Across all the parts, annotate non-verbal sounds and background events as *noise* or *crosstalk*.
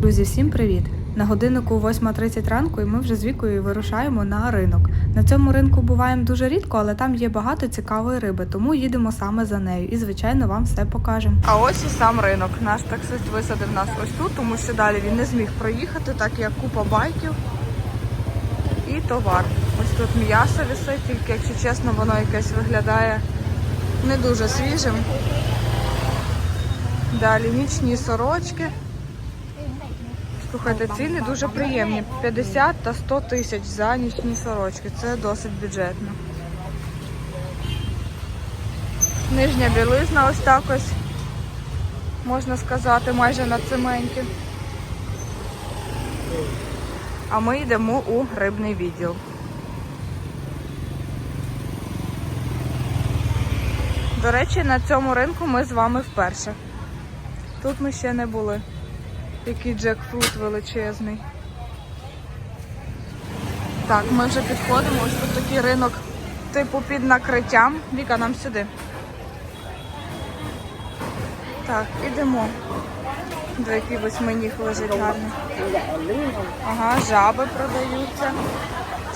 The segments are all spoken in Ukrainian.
Друзі, всім привіт! На годиннику 8.30 ранку і ми вже з вікою вирушаємо на ринок. На цьому ринку буваємо дуже рідко, але там є багато цікавої риби, тому їдемо саме за нею і, звичайно, вам все покажемо. А ось і сам ринок. Наш таксист висадив нас ось тут, тому що далі він не зміг проїхати, так як купа байків і товар. Ось тут м'ясо висить, тільки, якщо чесно, воно якесь виглядає не дуже свіжим. Далі нічні сорочки. Слухайте, ціни дуже приємні. 50 та 100 тисяч за нічні сорочки. Це досить бюджетно. Нижня білизна ось так ось, можна сказати, майже на цементі. А ми йдемо у рибний відділ. До речі, на цьому ринку ми з вами вперше. Тут ми ще не були. Який джекфрут величезний. Так, ми вже підходимо. Ось тут такий ринок, типу під накриттям. Віка, нам сюди. Так, ідемо. До який восьминіг лежить гарний. Ага, жаби продаються.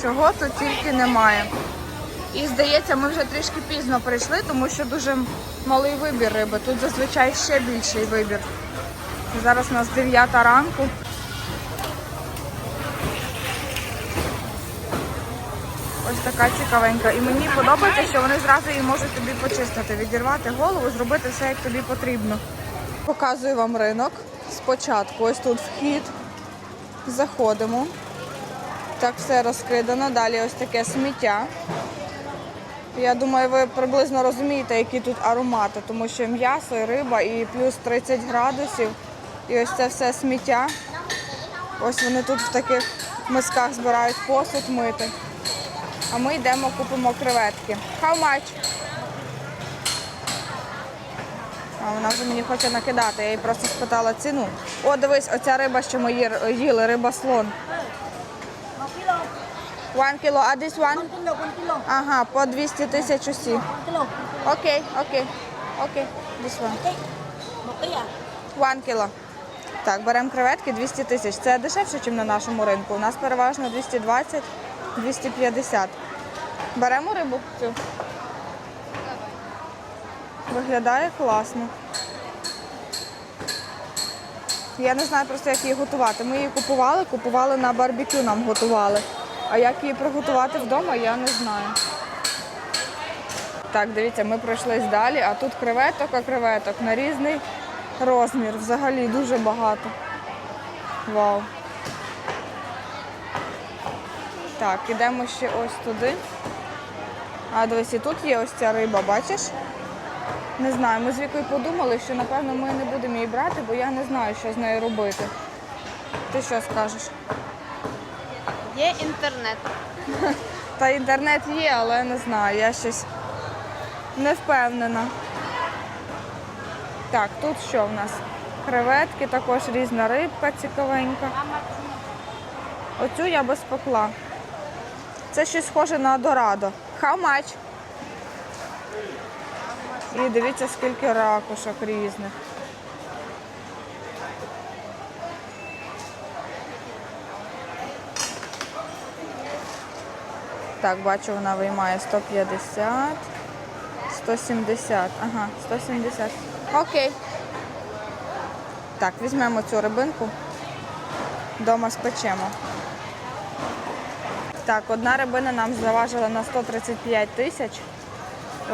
Цього тут тільки немає. І здається, ми вже трішки пізно прийшли, тому що дуже малий вибір риби. Тут зазвичай ще більший вибір. Зараз у нас 9 ранку. Ось така цікавенька. І мені подобається, що вони зразу її можуть тобі почистити, відірвати голову, зробити все, як тобі потрібно. Показую вам ринок. Спочатку ось тут вхід. Заходимо. Так все розкидано. Далі ось таке сміття. Я думаю, ви приблизно розумієте, які тут аромати, тому що м'ясо і риба, і плюс 30 градусів. І ось це все сміття. Ось вони тут в таких мисках збирають посуд мити. А ми йдемо, купимо креветки. How much? А вона вже мені хоче накидати, я їй просто спитала ціну. О, дивись, оця риба, що ми їли, риба слон. One kilo, а this one? Con kilo, con kilo, Ага, по 200 тисяч усі. Окей, окей, окей, this one. One kilo. Так, беремо креветки 200 тисяч. Це дешевше, ніж на нашому ринку. У нас переважно 220-250. Беремо рибу цю. Виглядає класно. Я не знаю просто, як її готувати. Ми її купували, купували на барбекю, нам готували. А як її приготувати вдома, я не знаю. Так, дивіться, ми пройшлись далі, а тут креветок, а креветок на різний розмір. Взагалі дуже багато. Вау. Так, ідемо ще ось туди. А дивись, і тут є ось ця риба, бачиш? Не знаю, ми з Вікою подумали, що напевно ми не будемо її брати, бо я не знаю, що з нею робити. Ти що скажеш? Є інтернет. Та інтернет є, але не знаю, я щось не впевнена. Так, тут що в нас? Креветки, також різна рибка цікавенька. Оцю я би спекла. Це щось схоже на дорадо. Much? І дивіться, скільки ракушок різних. Так, бачу, вона виймає 150, 170. Ага, 170. Окей. Так, візьмемо цю рибинку. Дома спечемо. Так, одна рибина нам заважила на 135 тисяч.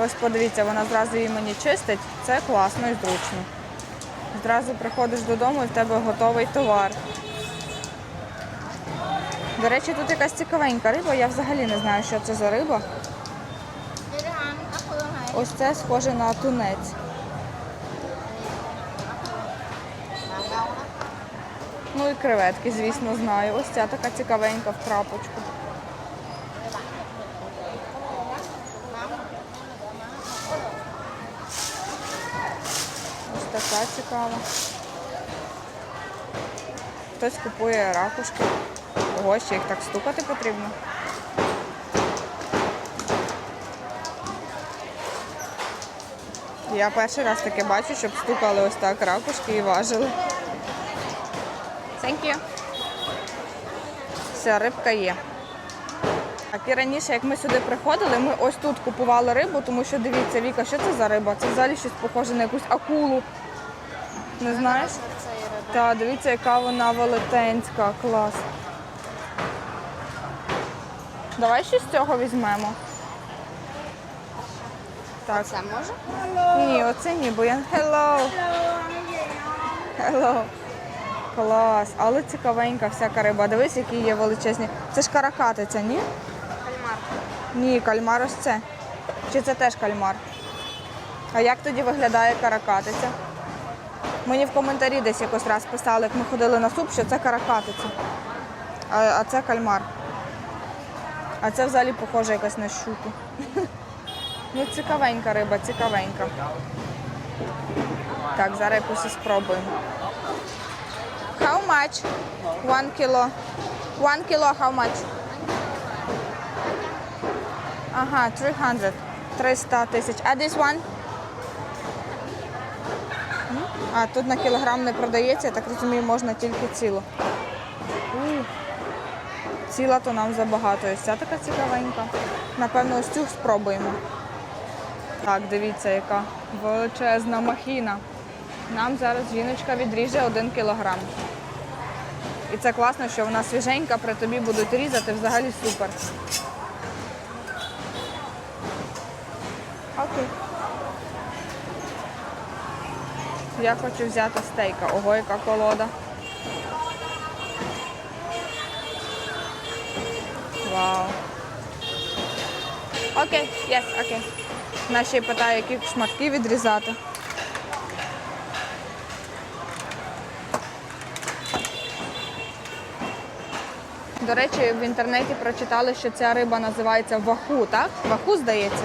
Ось подивіться, вона зразу її мені чистить. Це класно і зручно. Зразу приходиш додому і в тебе готовий товар. До речі, тут якась цікавенька риба, я взагалі не знаю, що це за риба. Ось це схоже на тунець. Ну і креветки, звісно, знаю. Ось ця така цікавенька в крапочку. Ось така цікава. Хтось купує ракушки. Ого, ще їх так стукати потрібно. Я перший раз таке бачу, щоб стукали ось так ракушки і важили. Thank you. Все, рибка є. Так, і раніше, як ми сюди приходили, ми ось тут купували рибу, тому що дивіться, Віка, що це за риба? Це взагалі щось похоже на якусь акулу. Не знаєш? Так, дивіться, яка вона велетенська, клас. Давай щось з цього візьмемо. Так. Це може? Ні, оце ні, бо я. Hello. Hello. Клас. Але цікавенька всяка риба. Дивись, які є величезні. Це ж каракатиця, ні? Кальмар. Ні, кальмар ось це. Чи це теж кальмар? А як тоді виглядає каракатиця? Мені в коментарі десь якось раз писали, як ми ходили на суп, що це каракатиця. А, а це кальмар. А це взагалі похоже якась на щуку. *laughs* Ну, цікавенька риба, цікавенька. Так, зараз якусь спробуємо. How much? One kilo. One kilo how much? Ага, 300. 300 тисяч. А this one? А, тут на кілограм не продається, я так розумію, можна тільки цілу. Ціла то нам забагато. Ось ця така цікавенька. Напевно, ось цю спробуємо. Так, дивіться, яка величезна махіна. Нам зараз жіночка відріже один кілограм. І це класно, що вона свіженька, при тобі будуть різати, взагалі супер. Окей. Я хочу взяти стейка. Ого, яка колода. Вау. Окей, єс, окей. Вона ще й питає, які шматки відрізати. До речі, в інтернеті прочитали, що ця риба називається ваху, так? Ваху, здається.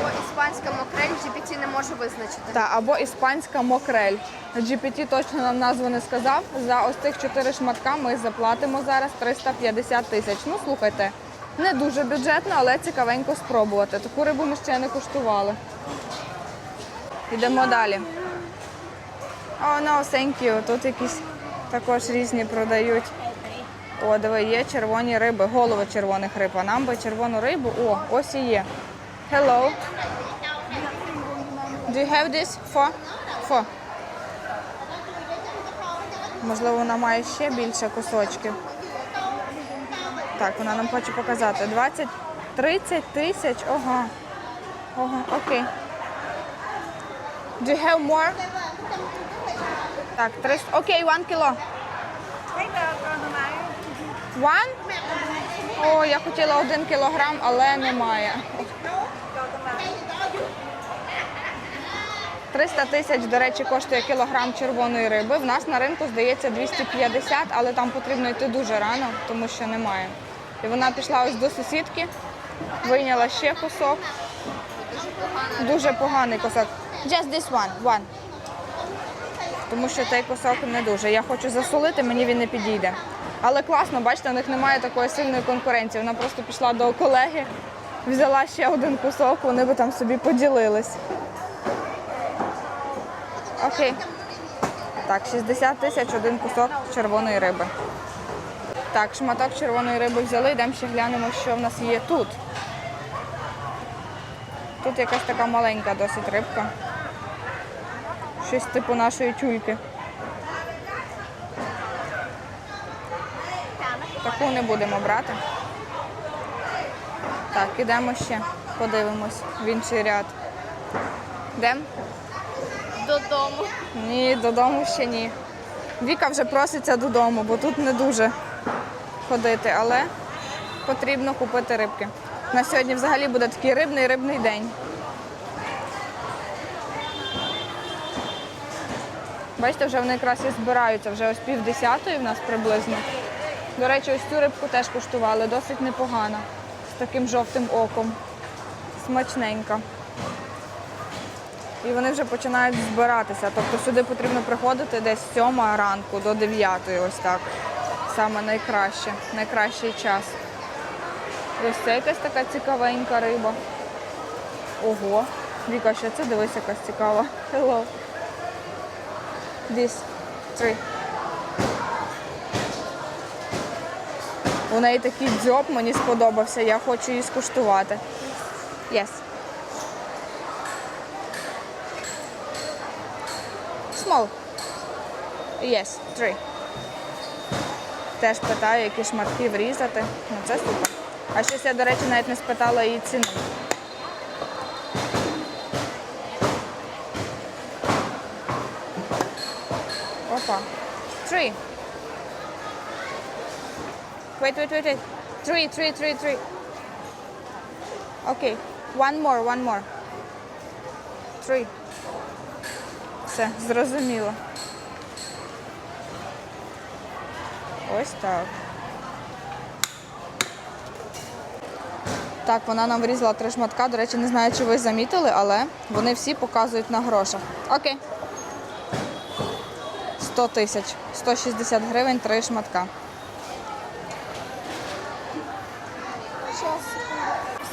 Бо іспанська мокрель GPT не може визначити. Та, або іспанська мокрель. GPT точно нам назву не сказав. За ось цих чотири шматка ми заплатимо зараз 350 тисяч. Ну, слухайте, не дуже бюджетно, але цікавенько спробувати. Таку рибу ми ще не куштували. Йдемо далі. О, oh, no, thank you. Тут якісь також різні продають. О, диви, є червоні риби, голови червоних риб. А нам би червону рибу. О, ось і є. Hello. Do you have this for? For. Можливо, вона має ще більше кусочків. Так, вона нам хоче показати. 20, 30 тисяч. Ого. Ого, окей. Do you have more? Так, 300. Окей, one кіло. One? О, я хотіла один кілограм, але немає. 300 тисяч, до речі, коштує кілограм червоної риби. В нас на ринку здається 250, але там потрібно йти дуже рано, тому що немає. І вона пішла ось до сусідки, вийняла ще кусок. Дуже поганий кусок. Just this one, one. Тому що цей кусок не дуже. Я хочу засолити, мені він не підійде. Але класно, бачите, у них немає такої сильної конкуренції. Вона просто пішла до колеги, взяла ще один кусок, вони би там собі поділились. Окей. Так, 60 тисяч один кусок червоної риби. Так, шматок червоної риби взяли, йдемо ще глянемо, що в нас є тут. Тут якась така маленька досить рибка. Щось типу нашої тюльки. Таку не будемо брати. Так, ідемо ще, подивимось в інший ряд. Йдемо? Додому. Ні, додому ще ні. Віка вже проситься додому, бо тут не дуже ходити, але потрібно купити рибки. На сьогодні взагалі буде такий рибний рибний день. Бачите, вже вони якраз і збираються, вже ось пів десятої в нас приблизно. До речі, ось цю рибку теж куштували, досить непогана, з таким жовтим оком. Смачненька. І вони вже починають збиратися. Тобто сюди потрібно приходити десь з 7 ранку до 9, ось так. Саме найкраще, найкращий час. Ось це якась така цікавенька риба. Ого. Віка, що це? Дивись, якась цікава. Hello. This. Three. У неї такий дзьоб мені сподобався, я хочу її скуштувати. Yes. Small. Yes, three. Теж питаю, які шматки врізати. Ну це супер. А щось я, до речі, навіть не спитала її ціну. Опа. Three. Wait, wait, wait, wait. Three, three, three, three. Okay. One more, one more. Three. Все, зрозуміло. Ось так. Так, вона нам врізала три шматка. До речі, не знаю, чи ви замітили, але вони всі показують на грошах. Окей. 100 тисяч. 160 гривень, три шматка.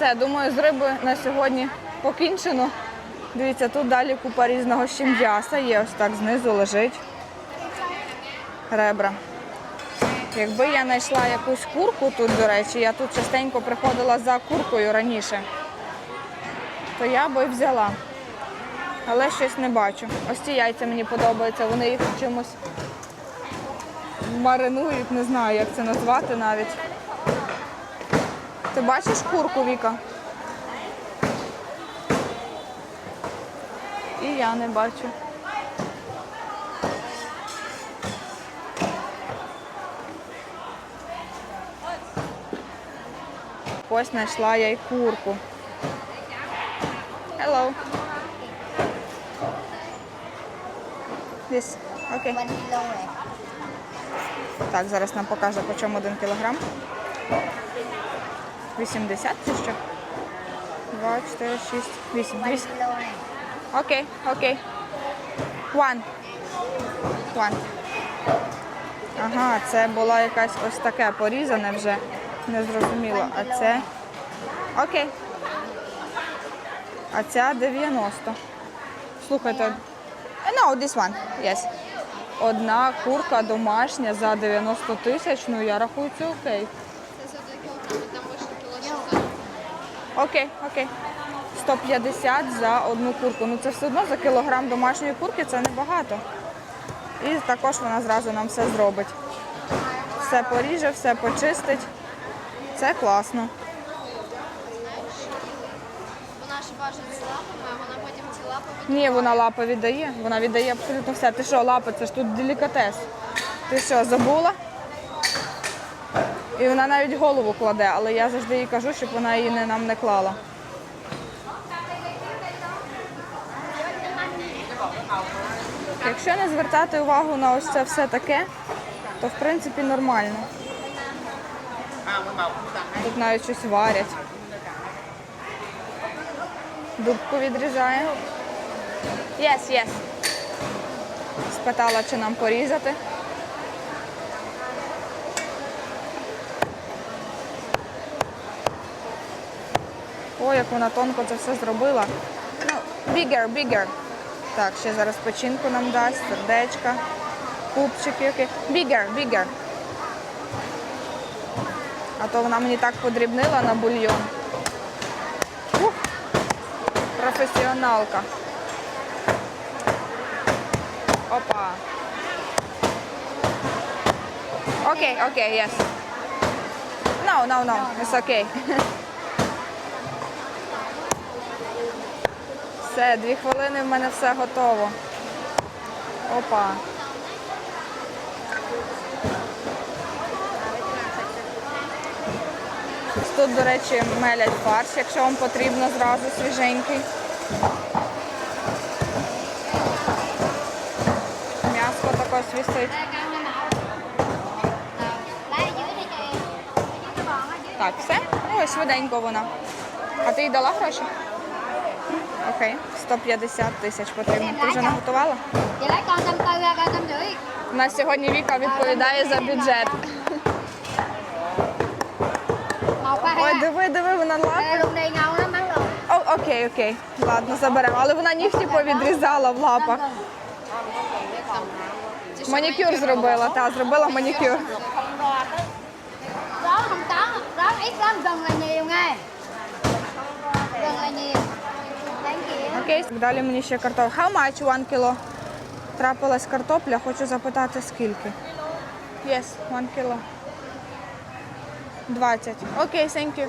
Все, думаю, з риби на сьогодні покінчено. Дивіться, тут далі купа різного ще м'яса є, ось так знизу лежить. Ребра. Якби я знайшла якусь курку тут, до речі, я тут частенько приходила за куркою раніше, то я би взяла. Але щось не бачу. Ось ці яйця мені подобаються, вони їх чимось маринують, не знаю, як це назвати навіть. Ти бачиш курку, Віка? І я не бачу. Ось знайшла я й курку. Hello. This. Окей. One. Так, зараз нам покаже, по чому 1 кілограм. 80 чи що? 2, 4, 6, 8. 8. Окей, окей. One. One. Ага, це була якась ось таке порізане вже. Не зрозуміло. А це. Окей. А ця 90. Слухайте. No, this one. Yes. Одна курка домашня за 90 тисяч, ну я рахую це окей. Це за 2 кілограми, там вийшло кіло 600. Окей, окей. 150 за одну курку. Ну це все одно за кілограм домашньої курки це небагато. І також вона зразу нам все зробить. Все поріже, все почистить. Це класно. Вона ж важить з лапами, а вона потім ці лапи. Ні, вона лапи віддає. Вона віддає абсолютно все. Ти що, лапи, це ж тут делікатес. Ти що, забула? І вона навіть голову кладе, але я завжди їй кажу, щоб вона її не, нам не клала. Якщо не звертати увагу на ось це все таке, то в принципі нормально. Тут навіть щось варять. Дубку відрізає. Yes, yes. Спитала, чи нам порізати. Ой, як вона тонко це все зробила. Ну, bigger, bigger. Так, ще зараз печінку нам дасть, сердечка, купчики. Bigger, bigger. А то вона мені так подрібнила на бульйон. Ух, професіоналка. Опа. Окей, окей, yes. No, no, no, it's okay. *laughs* Все, дві хвилини в мене все готово. Опа. Тут, до речі, мелять фарш, якщо вам потрібно зразу свіженький. М'ясо також вісить. Так, все? Ой, швиденько вона. А ти їй дала гроші? Окей, 150 тисяч потрібно. Ти вже наготувала? У нас сьогодні Віка відповідає за бюджет. Ой, диви, диви, вона лапи. Окей, окей. Ладно, заберемо. Але вона нігті повідрізала в лапах. Манікюр зробила, та, зробила манікюр. Окей, далі мені ще картопля. How much one kilo? Трапилась картопля, хочу запитати скільки. Yes, one kilo. 20. Окей, thank you.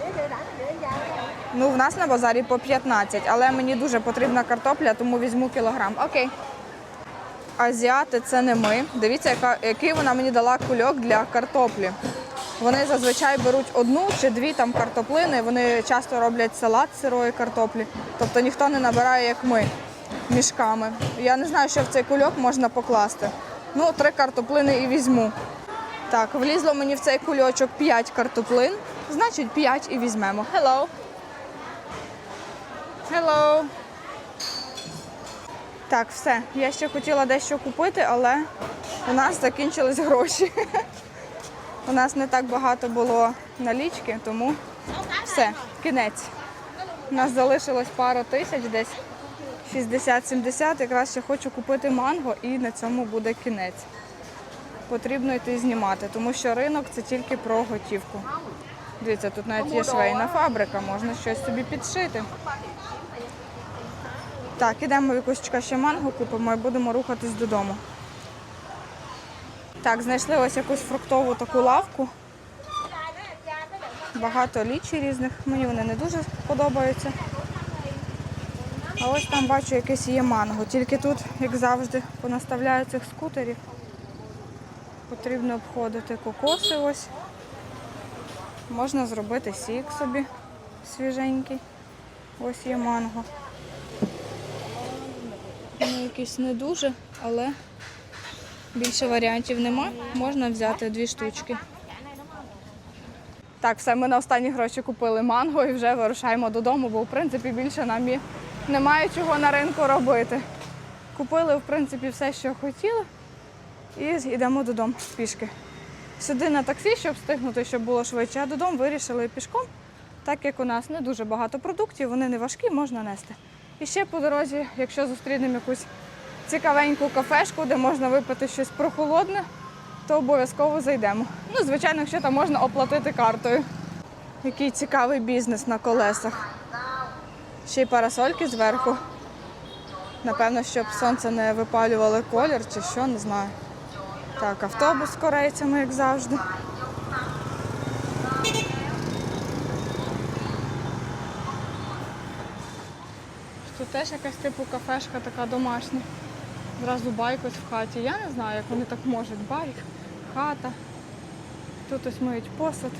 Ну, в нас на базарі по 15, але мені дуже потрібна картопля, тому візьму кілограм. Окей. Азіати це не ми. Дивіться, яка, який вона мені дала кульок для картоплі. Вони зазвичай беруть одну чи дві там картоплини. Вони часто роблять салат сирої картоплі. Тобто ніхто не набирає, як ми, мішками. Я не знаю, що в цей кульок можна покласти. Ну, три картоплини і візьму. Так, влізло мені в цей кульочок 5 картоплин, значить 5 і візьмемо. Hello. Hello. Так, все. Я ще хотіла дещо купити, але у нас закінчились гроші. *laughs* У нас не так багато було налічки, тому все, кінець. У нас залишилось пару тисяч, десь 60-70. Якраз ще хочу купити манго і на цьому буде кінець. Потрібно йти знімати, тому що ринок це тільки про готівку. Дивіться, тут навіть є швейна фабрика, можна щось собі підшити. Так, ідемо в якусь ще манго купимо і будемо рухатись додому. Так, знайшли ось якусь фруктову таку лавку. Багато лічі різних. Мені вони не дуже подобаються. А ось там бачу якесь є манго. Тільки тут, як завжди, понаставляють цих скутерів. Потрібно обходити кокоси ось. Можна зробити сік собі свіженький. Ось є манго. Вони якісь не дуже, але більше варіантів нема. Можна взяти дві штучки. Так, все, ми на останні гроші купили манго і вже вирушаємо додому, бо в принципі більше нам і немає чого на ринку робити. Купили, в принципі, все, що хотіли, і йдемо додому пішки. Сюди на таксі, щоб встигнути, щоб було швидше, а додому вирішили пішком, так як у нас не дуже багато продуктів, вони не важкі, можна нести. І ще по дорозі, якщо зустрінемо якусь цікавеньку кафешку, де можна випити щось прохолодне, то обов'язково зайдемо. Ну, звичайно, якщо там можна оплатити картою. Який цікавий бізнес на колесах. Ще й парасольки зверху. Напевно, щоб сонце не випалювало колір чи що, не знаю. Так, автобус з корейцями, як завжди. Тут теж якась типу кафешка така домашня. Зразу байк в хаті. Я не знаю, як вони так можуть. Байк, хата. Тут ось миють посуд.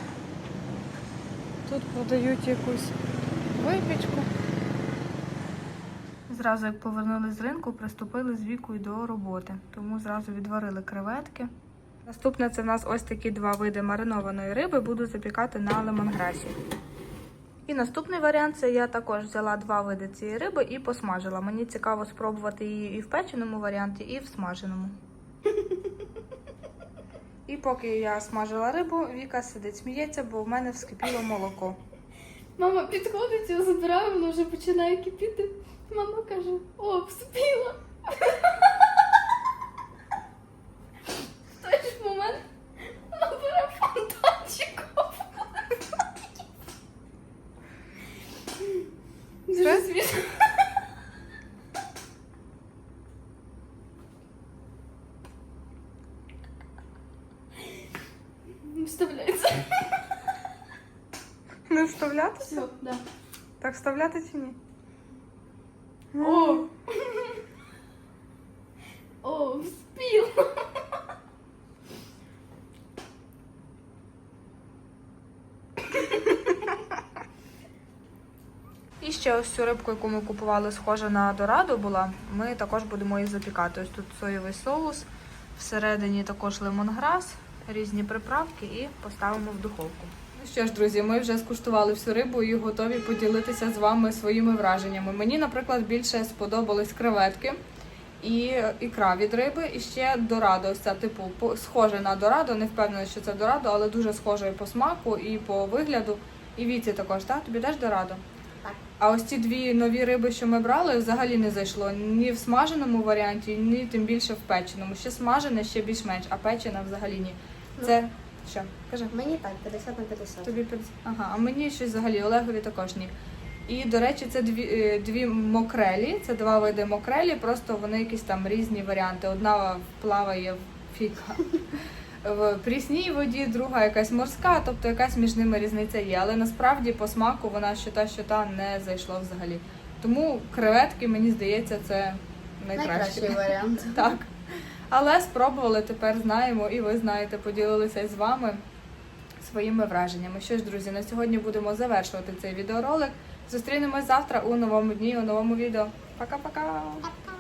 Тут продають якусь випічку. Зразу як повернулись з ринку, приступили з вікою до роботи. Тому зразу відварили креветки. Наступне це в нас ось такі два види маринованої риби, буду запікати на лемонграсі. І наступний варіант це я також взяла два види цієї риби і посмажила. Мені цікаво спробувати її і в печеному варіанті, і в смаженому. І поки я смажила рибу, Віка сидить, сміється, бо в мене вскипіло молоко. Мама підходить, я забираю, воно вже починає кипіти. Мама каже, о, вспіла. В той ж момент вона бере фонтанчиком. Дуже смішно. Вставляється. Не вставляти? Все, да. Так вставляти чи ні? О! *laughs* О, вспіла. І ще ось цю рибку, яку ми купували, схожа на дораду була. Ми також будемо її запікати. Ось тут соєвий соус, всередині також лимонграс, різні приправки і поставимо в духовку. Ну що ж, друзі, ми вже скуштували всю рибу і готові поділитися з вами своїми враженнями. Мені, наприклад, більше сподобались креветки і ікра від риби, і ще дорадо. Ось ця типу схоже на дорадо. Не впевнена, що це дорадо, але дуже схоже і по смаку, і по вигляду. І віці також, так? Тобі теж дорадо? Так. А ось ці дві нові риби, що ми брали, взагалі не зайшло ні в смаженому варіанті, ні тим більше в печеному. Ще смажене, ще більш-менш, а печена взагалі ні. Це Що? Кажи. Мені так, 50 на 50. Тобі під- ага, а мені щось взагалі Олегові також ні. І, до речі, це дві, е, дві мокрелі, це два види мокрелі, просто вони якісь там різні варіанти. Одна плаває в фіка *laughs* в прісній воді, друга якась морська, тобто якась між ними різниця є. Але насправді по смаку вона що та, що та не зайшло взагалі. Тому креветки, мені здається, це найкраще. Найкращий варіант. *laughs* Так. Але спробували, тепер знаємо, і ви знаєте, поділилися з вами своїми враженнями. Що ж, друзі, на сьогодні будемо завершувати цей відеоролик. Зустрінемось завтра у новому дні, у новому відео. Пока-пока! Пока.